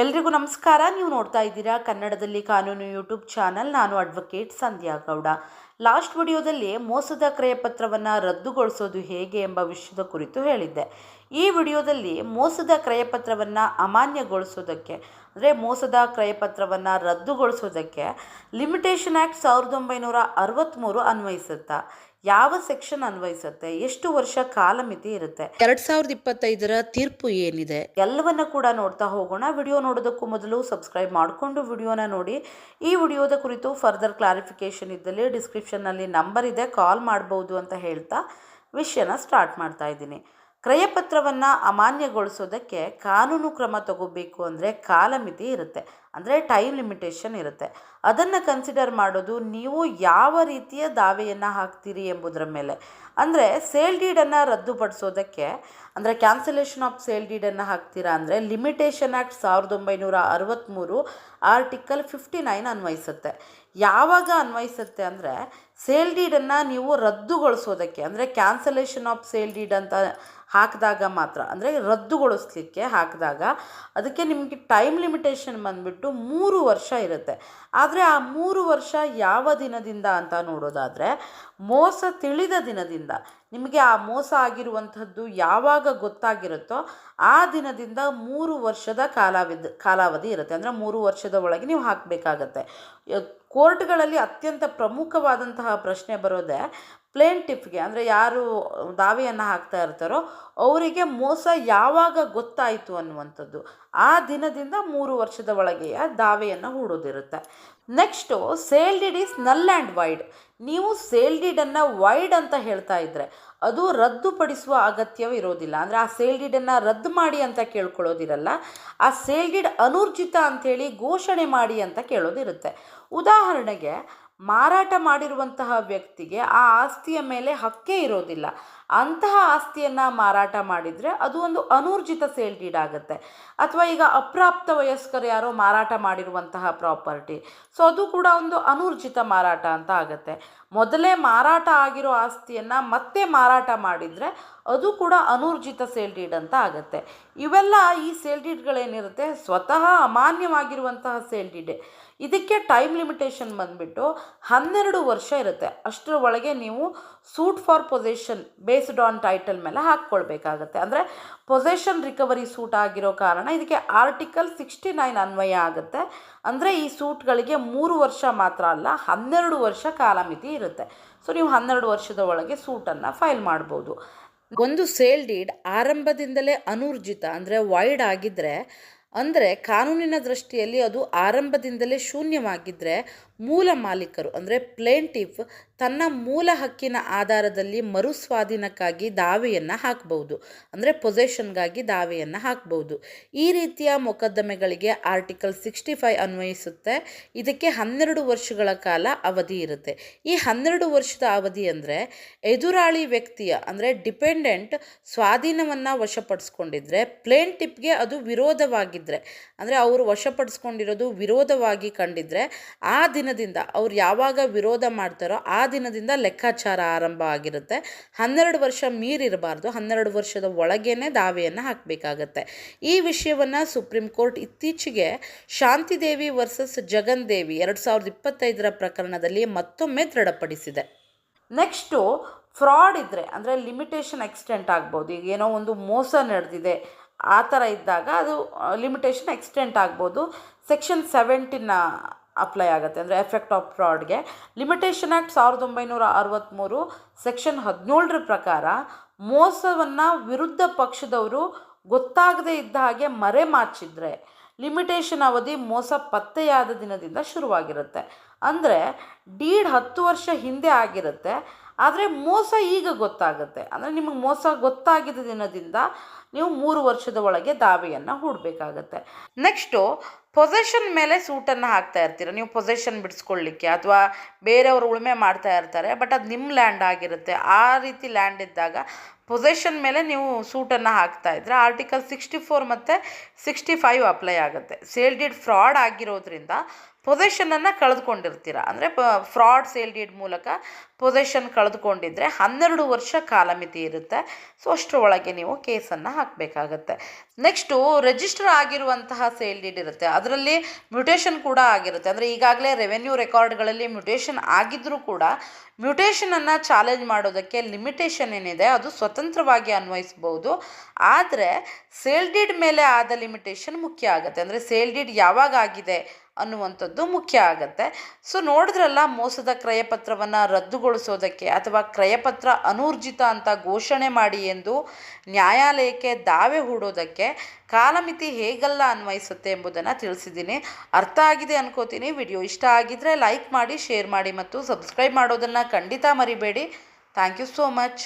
ಎಲ್ರಿಗೂ ನಮಸ್ಕಾರ. ನೀವು ನೋಡ್ತಾ ಇದ್ದೀರಾ ಕನ್ನಡದಲ್ಲಿ ಕಾನೂನು ಯೂಟ್ಯೂಬ್ ಚಾನಲ್. ನಾನು ಅಡ್ವೊಕೇಟ್ ಸಂಧ್ಯಾ ಗೌಡ ಲಾಸ್ಟ್ ವಿಡಿಯೋದಲ್ಲಿ ಮೋಸದ ಕ್ರಯಪತ್ರವನ್ನು ರದ್ದುಗೊಳಿಸೋದು ಹೇಗೆ ಎಂಬ ವಿಷಯದ ಕುರಿತು ಹೇಳಿದ್ದೆ. ಈ ವಿಡಿಯೋದಲ್ಲಿ ಮೋಸದ ಕ್ರಯಪತ್ರವನ್ನು ಅಮಾನ್ಯಗೊಳಿಸೋದಕ್ಕೆ ಅಂದರೆ ಮೋಸದ ಕ್ರಯಪತ್ರವನ್ನು ರದ್ದುಗೊಳಿಸೋದಕ್ಕೆ ಲಿಮಿಟೇಷನ್ ಆ್ಯಕ್ಟ್ ಸಾವಿರದ ಒಂಬೈನೂರ ಅರವತ್ತ್ಮೂರು ಅನ್ವಯಿಸುತ್ತಾ? ಯಾವ ಸೆಕ್ಷನ್ ಅನ್ವಯಿಸುತ್ತೆ? ಎಷ್ಟು ವರ್ಷ ಕಾಲಮಿತಿ ಇರುತ್ತೆ? ಎರಡ್ ಸಾವಿರದ ಇಪ್ಪತ್ತೈದರ ತೀರ್ಪು ಏನಿದೆ? ಎಲ್ಲವನ್ನ ಕೂಡ ನೋಡ್ತಾ ಹೋಗೋಣ. ವಿಡಿಯೋ ನೋಡೋದಕ್ಕೂ ಮೊದಲು ಸಬ್ಸ್ಕ್ರೈಬ್ ಮಾಡಿಕೊಂಡು ವಿಡಿಯೋನ ನೋಡಿ. ಈ ವಿಡಿಯೋದ ಕುರಿತು ಫರ್ದರ್ ಕ್ಲಾರಿಫಿಕೇಶನ್ ಇದ್ದಲ್ಲಿ ಡಿಸ್ಕ್ರಿಪ್ಷನ್ನಲ್ಲಿ ನಂಬರ್ ಇದೆ ಕಾಲ್ ಮಾಡ್ಬೋದು ಅಂತ ಹೇಳ್ತಾ ವಿಷಯನ ಸ್ಟಾರ್ಟ್ ಮಾಡ್ತಾ ಇದ್ದೀನಿ. ಕ್ರಯಪತ್ರವನ್ನು ಅಮಾನ್ಯಗೊಳಿಸೋದಕ್ಕೆ ಕಾನೂನು ಕ್ರಮ ತಗೋಬೇಕು ಅಂದರೆ ಕಾಲಮಿತಿ ಇರುತ್ತೆ. ಅಂದರೆ ಟೈಮ್ ಲಿಮಿಟೇಷನ್ ಇರುತ್ತೆ. ಅದನ್ನು ಕನ್ಸಿಡರ್ ಮಾಡೋದು ನೀವು ಯಾವ ರೀತಿಯ ದಾವೆಯನ್ನು ಹಾಕ್ತೀರಿ ಎಂಬುದರ ಮೇಲೆ. ಅಂದರೆ ಸೇಲ್ ಡೀಡನ್ನು ರದ್ದುಪಡಿಸೋದಕ್ಕೆ, ಅಂದರೆ ಕ್ಯಾನ್ಸಲೇಷನ್ ಆಫ್ ಸೇಲ್ ಡೀಡನ್ನು ಹಾಕ್ತೀರಾ ಅಂದರೆ ಲಿಮಿಟೇಷನ್ ಆ್ಯಕ್ಟ್ ಸಾವಿರದ ಒಂಬೈನೂರ ಅರವತ್ತ್ಮೂರು ಆರ್ಟಿಕಲ್ ಫಿಫ್ಟಿ ನೈನ್ ಅನ್ವಯಿಸುತ್ತೆ. ಯಾವಾಗ ಅನ್ವಯಿಸುತ್ತೆ ಅಂದರೆ ಸೇಲ್ ಡೀಡನ್ನು ನೀವು ರದ್ದುಗೊಳಿಸೋದಕ್ಕೆ, ಅಂದರೆ ಕ್ಯಾನ್ಸಲೇಷನ್ ಆಫ್ ಸೇಲ್ ಡೀಡ್ ಅಂತ ಹಾಕಿದಾಗ ಮಾತ್ರ, ಅಂದರೆ ರದ್ದುಗೊಳಿಸ್ಲಿಕ್ಕೆ ಹಾಕಿದಾಗ, ಅದಕ್ಕೆ ನಿಮಗೆ ಟೈಮ್ ಲಿಮಿಟೇಷನ್ ಬಂದುಬಿಟ್ಟು ಮೂರು ವರ್ಷ ಇರುತ್ತೆ. ಆದರೆ ಆ ಮೂರು ವರ್ಷ ಯಾವ ದಿನದಿಂದ ಅಂತ ನೋಡೋದಾದರೆ ಮೋಸ ತಿಳಿದ ದಿನದಿಂದ. ನಿಮಗೆ ಆ ಮೋಸ ಆಗಿರುವಂಥದ್ದು ಯಾವಾಗ ಗೊತ್ತಾಗಿರುತ್ತೋ ಆ ದಿನದಿಂದ ಮೂರು ವರ್ಷದ ಕಾಲಾವಧಿ ಕಾಲಾವಧಿ ಇರುತ್ತೆ. ಅಂದರೆ ಮೂರು ವರ್ಷದ ಒಳಗೆ ನೀವು ಹಾಕಬೇಕಾಗತ್ತೆ. ಕೋರ್ಟ್ಗಳಲ್ಲಿ ಅತ್ಯಂತ ಪ್ರಮುಖವಾದಂತಹ ಪ್ರಶ್ನೆ ಬರೋದೇ ಪ್ಲೇಂಟಿಫ್ಗೆ ಅಂದರೆ ಯಾರು ದಾವೆಯನ್ನು ಹಾಕ್ತಾ ಇರ್ತಾರೋ, ಅವರಿಗೆ ಮೋಸ ಯಾವಾಗ ಗೊತ್ತಾಯಿತು ಅನ್ನುವಂಥದ್ದು. ಆ ದಿನದಿಂದ ಮೂರು ವರ್ಷದ ಒಳಗೆಯ ದಾವೆಯನ್ನು ಹೂಡೋದಿರುತ್ತೆ. Next sale deed is null and void ನೀವು ಸೇಲ್ ಡೀಡನ್ನು ವೈಡ್ ಅಂತ ಹೇಳ್ತಾ ಇದ್ದರೆ ಅದು ರದ್ದುಪಡಿಸುವ ಅಗತ್ಯವೇ ಇರೋದಿಲ್ಲ. ಅಂದರೆ ಆ ಸೇಲ್ ಡೀಡನ್ನು ರದ್ದು ಮಾಡಿ ಅಂತ ಕೇಳ್ಕೊಳ್ಳೋದಿರಲ್ಲ, ಆ ಸೇಲ್ ಡೀಡ್ ಅನೂರ್ಜಿತ ಅಂಥೇಳಿ ಘೋಷಣೆ ಮಾಡಿ ಅಂತ ಕೇಳೋದಿರುತ್ತೆ. ಉದಾಹರಣೆಗೆ ಮಾರಾಟ ಮಾಡಿರುವಂತಹ ವ್ಯಕ್ತಿಗೆ ಆ ಆಸ್ತಿಯ ಮೇಲೆ ಹಕ್ಕೇ ಇರೋದಿಲ್ಲ. ಅಂತಹ ಆಸ್ತಿಯನ್ನು ಮಾರಾಟ ಮಾಡಿದರೆ ಅದು ಒಂದು ಅನೂರ್ಜಿತ ಸೇಲ್ ಡೀಡ್ ಆಗುತ್ತೆ. ಅಥವಾ ಈಗ ಅಪ್ರಾಪ್ತ ವಯಸ್ಕರು ಯಾರೋ ಮಾರಾಟ ಮಾಡಿರುವಂತಹ ಪ್ರಾಪರ್ಟಿ. ಸೊ, ಅದು ಕೂಡ ಒಂದು ಅನೂರ್ಜಿತ ಮಾರಾಟ ಅಂತ ಆಗುತ್ತೆ. ಮೊದಲೇ ಮಾರಾಟ ಆಗಿರೋ ಆಸ್ತಿಯನ್ನು ಮತ್ತೆ ಮಾರಾಟ ಮಾಡಿದರೆ ಅದು ಕೂಡ ಅನೂರ್ಜಿತ ಸೇಲ್ ಡೀಡ್ ಅಂತ ಆಗುತ್ತೆ. ಇವೆಲ್ಲ ಈ ಸೇಲ್ ಡೀಡ್ಗಳೇನಿರುತ್ತೆ? ಸ್ವತಃ ಅಮಾನ್ಯವಾಗಿರುವಂತಹ ಸೇಲ್ ಡೀಡೆ. ಇದಕ್ಕೆ ಟೈಮ್ ಲಿಮಿಟೇಷನ್ ಬಂದುಬಿಟ್ಟು ಹನ್ನೆರಡು ವರ್ಷ ಇರುತ್ತೆ. ಅಷ್ಟರ ಒಳಗೆ ನೀವು suit for possession based on title ಮೇಲೆ ಹಾಕ್ಕೊಳ್ಬೇಕಾಗತ್ತೆ. ಅಂದರೆ ಪೊಸೆಷನ್ ರಿಕವರಿ ಸೂಟ್ ಆಗಿರೋ ಕಾರಣ ಇದಕ್ಕೆ ಆರ್ಟಿಕಲ್ ಸಿಕ್ಸ್ಟಿ ನೈನ್ ಅನ್ವಯ ಆಗುತ್ತೆ. ಅಂದರೆ ಈ ಸೂಟ್ಗಳಿಗೆ ಮೂರು ವರ್ಷ ಮಾತ್ರ ಅಲ್ಲ, ಹನ್ನೆರಡು ವರ್ಷ ಕಾಲಮಿತಿ ಇರುತ್ತೆ. ಸೊ ನೀವು ಹನ್ನೆರಡು ವರ್ಷದ ಒಳಗೆ ಸೂಟನ್ನು ಫೈಲ್ ಮಾಡ್ಬೋದು. ಒಂದು ಸೇಲ್ ಡೀಡ್ ಆರಂಭದಿಂದಲೇ ಅನೂರ್ಜಿತ, ಅಂದರೆ ವೈಡ್ ಆಗಿದ್ದರೆ ಅಂದರೆ ಕಾನೂನಿನ ದೃಷ್ಟಿಯಲ್ಲಿ ಅದು ಆರಂಭದಿಂದಲೇ ಶೂನ್ಯವಾಗಿದ್ದರೆ ಮೂಲ ಮಾಲೀಕರು, ಅಂದರೆ ಪ್ಲೇಂಟಿಫ್ ತನ್ನ ಮೂಲ ಹಕ್ಕಿನ ಆಧಾರದಲ್ಲಿ ಮರು ಸ್ವಾಧೀನಕ್ಕಾಗಿ ದಾವೆಯನ್ನು ಹಾಕಬಹುದು ಅಂದರೆ ಪೊಸೆಷನ್ಗಾಗಿ ದಾವೆಯನ್ನು ಹಾಕಬಹುದು ಈ ರೀತಿಯ ಮೊಕದ್ದಮೆಗಳಿಗೆ ಆರ್ಟಿಕಲ್ ಸಿಕ್ಸ್ಟಿ ಫೈವ್ ಅನ್ವಯಿಸುತ್ತೆ. ಇದಕ್ಕೆ ಹನ್ನೆರಡು ವರ್ಷಗಳ ಕಾಲ ಅವಧಿ ಇರುತ್ತೆ. ಈ ಹನ್ನೆರಡು ವರ್ಷದ ಅವಧಿ ಅಂದರೆ ಎದುರಾಳಿ ವ್ಯಕ್ತಿಯ, ಅಂದರೆ ಡಿಪೆಂಡೆಂಟ್ ಸ್ವಾಧೀನವನ್ನು ವಶಪಡಿಸ್ಕೊಂಡಿದ್ರೆ ಪ್ಲೇಂಟಿಪ್ಗೆ ಅದು ವಿರೋಧವಾಗಿದ್ದರೆ ಅಂದರೆ ಅವರು ವಶಪಡಿಸ್ಕೊಂಡಿರೋದು ವಿರೋಧವಾಗಿ ಕಂಡಿದ್ರೆ, ಆ ದಿನದಿಂದ ಅವ್ರು ಯಾವಾಗ ವಿರೋಧ ಮಾಡ್ತಾರೋ ಆ ದಿನದಿಂದ ಲೆಕ್ಕಾಚಾರ ಆರಂಭ ಆಗಿರುತ್ತೆ. ಹನ್ನೆರಡು ವರ್ಷ ಮೀರಿರಬಾರ್ದು, ಹನ್ನೆರಡು ವರ್ಷದ ಒಳಗೇನೆ ದಾವೆಯನ್ನು ಹಾಕಬೇಕಾಗತ್ತೆ. ಈ ವಿಷಯವನ್ನು ಸುಪ್ರೀಂ ಕೋರ್ಟ್ ಇತ್ತೀಚೆಗೆ ಶಾಂತಿದೇವಿ ವರ್ಸಸ್ ಜಗನ್ ದೇವಿ ಎರಡು ಸಾವಿರದ ಇಪ್ಪತ್ತೈದರ ಪ್ರಕರಣದಲ್ಲಿ ಮತ್ತೊಮ್ಮೆ ದೃಢಪಡಿಸಿದೆ. ನೆಕ್ಸ್ಟು, ಫ್ರಾಡ್ ಇದ್ದರೆ ಅಂದರೆ ಲಿಮಿಟೇಷನ್ ಎಕ್ಸ್ಟೆಂಟ್ ಆಗ್ಬೋದು. ಈಗ ಏನೋ ಒಂದು ಮೋಸ ನಡೆದಿದೆ ಆ ಥರ ಇದ್ದಾಗ ಅದು ಲಿಮಿಟೇಷನ್ ಎಕ್ಸ್ಟೆಂಟ್ ಆಗ್ಬೋದು. ಸೆಕ್ಷನ್ ಸೆವೆಂಟಿನ ಅಪ್ಲೈ ಆಗುತ್ತೆ. ಅಂದರೆ ಎಫೆಕ್ಟ್ ಆಫ್ ಫ್ರಾಡ್ಗೆ ಲಿಮಿಟೇಷನ್ ಆ್ಯಕ್ಟ್ ಸಾವಿರದ ಒಂಬೈನೂರ ಅರವತ್ತ್ಮೂರು ಸೆಕ್ಷನ್ ಹದಿನೇಳರ ಪ್ರಕಾರ ಮೋಸವನ್ನು ವಿರುದ್ಧ ಪಕ್ಷದವರು ಗೊತ್ತಾಗದೇ ಇದ್ದ ಹಾಗೆ ಮರೆಮಾಚಿದ್ರೆ ಲಿಮಿಟೇಷನ್ ಅವಧಿ ಮೋಸ ಪತ್ತೆಯಾದ ದಿನದಿಂದ ಶುರುವಾಗಿರುತ್ತೆ. ಅಂದರೆ, ಡೀಡ್ ಹತ್ತು ವರ್ಷ ಹಿಂದೆ ಆಗಿರುತ್ತೆ. ಆದರೆ ಮೋಸ ಈಗ ಗೊತ್ತಾಗುತ್ತೆ. ಅಂದರೆ ನಿಮಗೆ ಮೋಸ ಗೊತ್ತಾಗಿದ್ದ ದಿನದಿಂದ ನೀವು ಮೂರು ವರ್ಷದ ಒಳಗೆ ದಾವೆಯನ್ನು ಹೂಡಬೇಕಾಗತ್ತೆ. ನೆಕ್ಸ್ಟು ಪೊಸೆಷನ್ ಮೇಲೆ ಸೂಟನ್ನು ಹಾಕ್ತಾ ಇರ್ತೀರ. ನೀವು ಪೊಸೆಷನ್ ಬಿಡಿಸ್ಕೊಳ್ಳಿಕ್ಕೆ ಅಥವಾ ಬೇರೆಯವರು ಉಳುಮೆ ಮಾಡ್ತಾ ಇರ್ತಾರೆ ಬಟ್ ಅದು ನಿಮ್ಮ ಲ್ಯಾಂಡ್ ಆಗಿರುತ್ತೆ. ಆ ರೀತಿ ಲ್ಯಾಂಡ್ ಇದ್ದಾಗ ಪೊಸೆಷನ್ ಮೇಲೆ ನೀವು ಸೂಟನ್ನು ಹಾಕ್ತಾ ಇದ್ದರೆ ಆರ್ಟಿಕಲ್ ಸಿಕ್ಸ್ಟಿ ಫೋರ್ ಮತ್ತು ಸಿಕ್ಸ್ಟಿ ಫೈವ್ ಅಪ್ಲೈ ಆಗುತ್ತೆ. ಸೇಲ್ ಡೀಡ್ ಫ್ರಾಡ್ ಆಗಿರೋದ್ರಿಂದ ಪೊಸೆಷನನ್ನು ಕಳೆದುಕೊಂಡಿರ್ತೀರ. ಅಂದರೆ, ಪ ಫ್ರಾಡ್ ಸೇಲ್ ಡೀಡ್ ಮೂಲಕ ಪೊಸೆಷನ್ ಕಳೆದುಕೊಂಡಿದ್ರೆ ಹನ್ನೆರಡು ವರ್ಷ ಕಾಲಮಿತಿ ಇರುತ್ತೆ. ಸೊ ಅಷ್ಟರೊಳಗೆ ನೀವು ಕೇಸನ್ನು ಹಾಕಬೇಕಾಗತ್ತೆ. ನೆಕ್ಸ್ಟು ರಿಜಿಸ್ಟರ್ ಆಗಿರುವಂತಹ ಸೇಲ್ ಡೀಡ್ ಇರುತ್ತೆ. ಅದರಲ್ಲಿ ಮ್ಯೂಟೇಷನ್ ಕೂಡ ಆಗಿರುತ್ತೆ. ಅಂದರೆ ಈಗಾಗಲೇ ರೆವೆನ್ಯೂ ರೆಕಾರ್ಡ್ಗಳಲ್ಲಿ ಮ್ಯೂಟೇಷನ್ ಆಗಿದ್ದರೂ ಕೂಡ ಮ್ಯೂಟೇಷನನ್ನು ಚಾಲೆಂಜ್ ಮಾಡೋದಕ್ಕೆ ಲಿಮಿಟೇಷನ್ ಏನಿದೆ ಅದು ಸ್ವತಂತ್ರವಾಗಿ ಅನ್ವಯಿಸ್ಬೋದು. ಆದರೆ ಸೇಲ್ ಡೀಡ್ ಮೇಲೆ ಆದ ಲಿಮಿಟೇಷನ್ ಮುಖ್ಯ ಆಗುತ್ತೆ. ಅಂದರೆ ಸೇಲ್ ಡೀಡ್ ಯಾವಾಗ ಆಗಿದೆ ಅನ್ನುವಂಥದ್ದು ಮುಖ್ಯ ಆಗುತ್ತೆ. ಸೊ ನೋಡಿದ್ರಲ್ಲ ಮೋಸದ ಕ್ರಯಪತ್ರವನ್ನು ರದ್ದುಗೊಳಿಸೋದಕ್ಕೆ ಅಥವಾ ಕ್ರಯಪತ್ರ ಅನೂರ್ಜಿತ ಅಂತ ಘೋಷಣೆ ಮಾಡಿ ಎಂದು ನ್ಯಾಯಾಲಯಕ್ಕೆ ದಾವೆ ಹೂಡೋದಕ್ಕೆ ಕಾಲಮಿತಿ ಹೇಗೆಲ್ಲ ಅನ್ವಯಿಸುತ್ತೆ ಎಂಬುದನ್ನು ತಿಳಿಸಿದ್ದೀನಿ. ಅರ್ಥ ಆಗಿದೆ ಅನ್ಕೋತೀನಿ. ವಿಡಿಯೋ ಇಷ್ಟ ಆಗಿದ್ದರೆ ಲೈಕ್ ಮಾಡಿ, ಶೇರ್ ಮಾಡಿ ಮತ್ತು ಸಬ್ಸ್ಕ್ರೈಬ್ ಮಾಡೋದನ್ನು ಖಂಡಿತ ಮರಿಬೇಡಿ. Thank you so much.